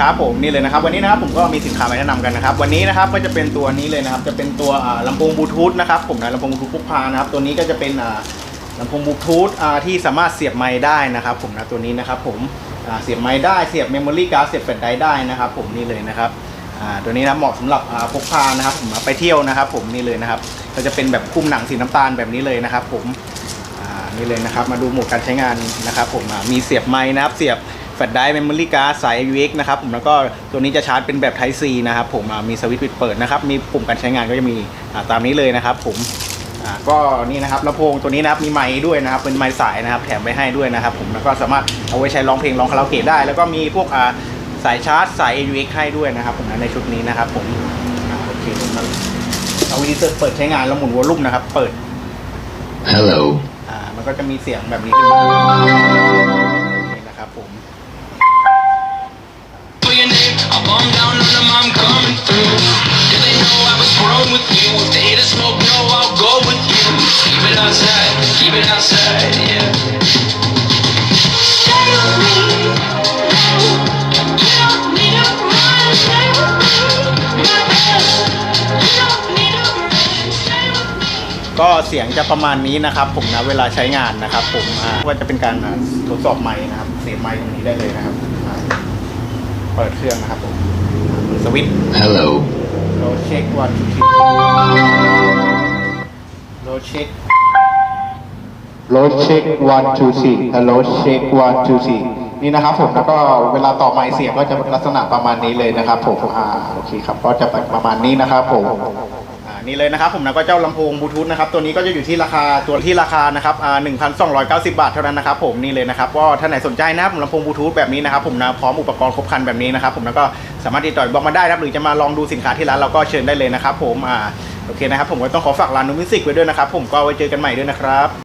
ครับผมนี่เลยนะครับวันนี้นะครับผมก็มีสินค้ามาแนะนำกันนะครับวันนี้นะครับก็จะเป็นตัวนี้เลยนะครับจะเป็นตัวอ่าลำโพงบลูทูธนะครับผมนะลำโพงบลูทูธพกพานะครับตัวนี้ก็จะเป็นอ่าลำโพงบลูทูธที่สามารถเสียบไมค์ได้นะครับ ผมนะตัวนี้นะครับผมเสียบไมค์ได้เสียบเมมโมรี่การ์ดเสียบแฟลชไดร์ได้นะครับ ผมนี่เลยนะครับตัวนี้นะเหมาะสำหรับพกพานะครับผมไปเที่ยวนะครับ ผมนี่เลยนะครับก็จะเป็นแบบคุ้มหนังสีน้ำตาลแบบนี้เลยนะครับ ผมนี่เลยนะครับมาดูโหมดการใช้งานนะครับ ผมมีเสียบไม้นะครับเสียบ แฟลชไดร์เมมโมรี่การ์ดสาย UX นะครับผมแล้วก็ตัวนี้จะชาร์จเป็นแบบ Type C นะครับผมอ่ามีสวิตช์ปิดเปิดนะครับมีปุ่มการใช้งานก็จะมีอ่าตามนี้เลยนะครับผมอ่าก็นี่นะครับลำโพงตัวนี้นะครับมีไม้ด้วยนะครับเป็นไม้สายนะครับแถมไว้ให้ด้วยนะครับผมแล้วก็สามารถเอาไว้ใช้ร้องเพลงร้องคาราโอเกะได้ แล้วก็มีพวกอ่าสายชาร์จสาย UX ให้ด้วยนะครับผมนะในชุดนี้นะครับผมอ่าโอเคมันเอาวิธีเปิดใช้งานแล้วหมุนวอลลุ่มนะครับ เปิด Hello. อ่ามันก็จะมีเสียงแบบนี้ขึ้นมา it outside, keep it outside, yeah. Stay with me. You don't need to run. Stay with me, my best. You don't need to run. Stay with me. ก็เสียงจะประมาณนี้นะครับ ผมนะเวลาใช้งานนะครับ ผมอ่าว่าจะเป็นการอ่าทดสอบไมค์นะครับ เสียบไมค์ตรงนี้ได้เลยนะครับอ่าเปิดเครื่องนะครับผมสวิตช์ Hello. เราเช็ควันทีเราเช็ค Load check one two three Hello check one two three นี่นะครับผมแล้วก็เวลาต่อไมค์เสียงก็จะลักษณะประมาณนี้เลยนะครับผมอ่าโอเคครับก็จะประมาณนี้นะครับผมอ่านี่เลยนะครับผมนะก็เจ้าลำโพงบลูทูธนะครับตัวนี้ก็จะอยู่ที่ราคาตัวที่ราคานะครับอ่า1,290บาทเท่านั้นนะครับผมนี่เลยนะครับก็ท่านไหนสนใจนะครับลำโพงบลูทูธแบบนี้นะครับผมนะพร้อมอุปกรณ์ครบครันแบบนี้นะครับผมแล้วก็สามารถติดต่อบอกมาได้นะครับหรือจะมาลองดูสินค้าที่ร้านเราก็เชิญได้เลยนะครับผมอ่าโอเคนะครับผมก็ต้องขอฝากร้านนูมิสิกไว้ด้วยนะครับผมก็ไว้เจอกันใหม่ด้วยนะครับ